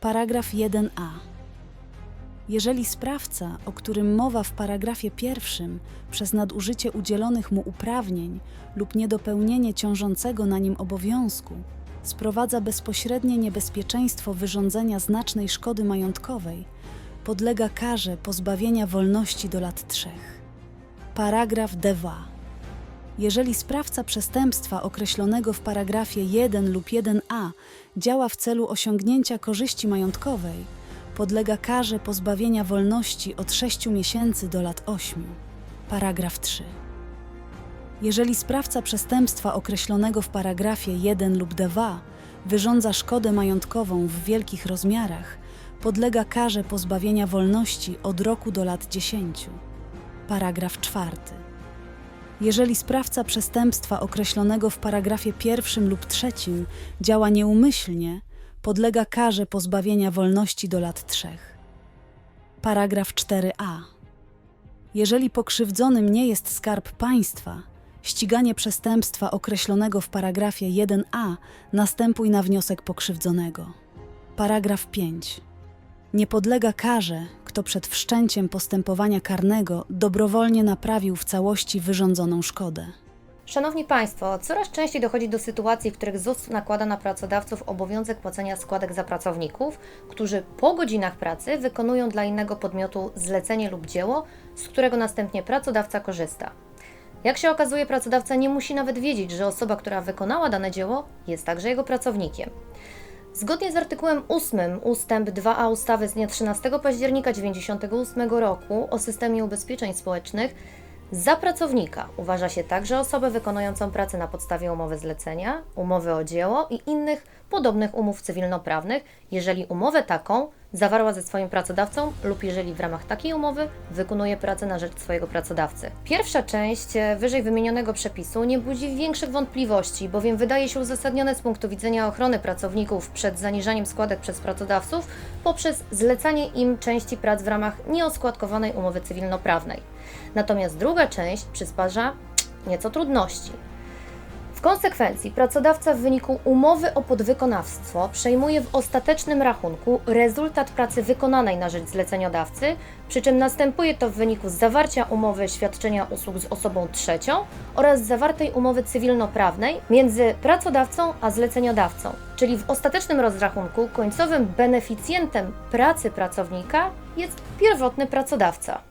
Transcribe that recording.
Paragraf 1a. Jeżeli sprawca, o którym mowa w paragrafie pierwszym, przez nadużycie udzielonych mu uprawnień lub niedopełnienie ciążącego na nim obowiązku, sprowadza bezpośrednie niebezpieczeństwo wyrządzenia znacznej szkody majątkowej, podlega karze pozbawienia wolności do lat trzech. Paragraf 2. Jeżeli sprawca przestępstwa określonego w paragrafie 1 lub 1a działa w celu osiągnięcia korzyści majątkowej, podlega karze pozbawienia wolności od 6 miesięcy do lat 8. Paragraf 3. Jeżeli sprawca przestępstwa określonego w paragrafie 1 lub 2 wyrządza szkodę majątkową w wielkich rozmiarach, podlega karze pozbawienia wolności od roku do lat 10. Paragraf 4. Jeżeli sprawca przestępstwa określonego w paragrafie pierwszym lub trzecim działa nieumyślnie, podlega karze pozbawienia wolności do lat trzech. Paragraf 4a. Jeżeli pokrzywdzonym nie jest skarb państwa, ściganie przestępstwa określonego w paragrafie 1a następuje na wniosek pokrzywdzonego. Paragraf 5. Nie podlega karze, kto przed wszczęciem postępowania karnego dobrowolnie naprawił w całości wyrządzoną szkodę. Szanowni Państwo, coraz częściej dochodzi do sytuacji, w których ZUS nakłada na pracodawców obowiązek płacenia składek za pracowników, którzy po godzinach pracy wykonują dla innego podmiotu zlecenie lub dzieło, z którego następnie pracodawca korzysta. Jak się okazuje, pracodawca nie musi nawet wiedzieć, że osoba, która wykonała dane dzieło, jest także jego pracownikiem. Zgodnie z artykułem 8 ustęp 2a ustawy z dnia 13 października 1998 roku o systemie ubezpieczeń społecznych za pracownika uważa się także osobę wykonującą pracę na podstawie umowy zlecenia, umowy o dzieło i innych podobnych umów cywilnoprawnych, jeżeli umowę taką zawarła ze swoim pracodawcą lub jeżeli w ramach takiej umowy wykonuje pracę na rzecz swojego pracodawcy. Pierwsza część e, wyżej wymienionego przepisu nie budzi większych wątpliwości, bowiem wydaje się uzasadnione z punktu widzenia ochrony pracowników przed zaniżaniem składek przez pracodawców poprzez zlecanie im części prac w ramach nieoskładkowanej umowy cywilnoprawnej. Natomiast druga część przysparza nieco trudności. W konsekwencji pracodawca w wyniku umowy o podwykonawstwo przejmuje w ostatecznym rachunku rezultat pracy wykonanej na rzecz zleceniodawcy, przy czym następuje to w wyniku zawarcia umowy świadczenia usług z osobą trzecią oraz zawartej umowy cywilnoprawnej między pracodawcą a zleceniodawcą. Czyli w ostatecznym rozrachunku końcowym beneficjentem pracy pracownika jest pierwotny pracodawca.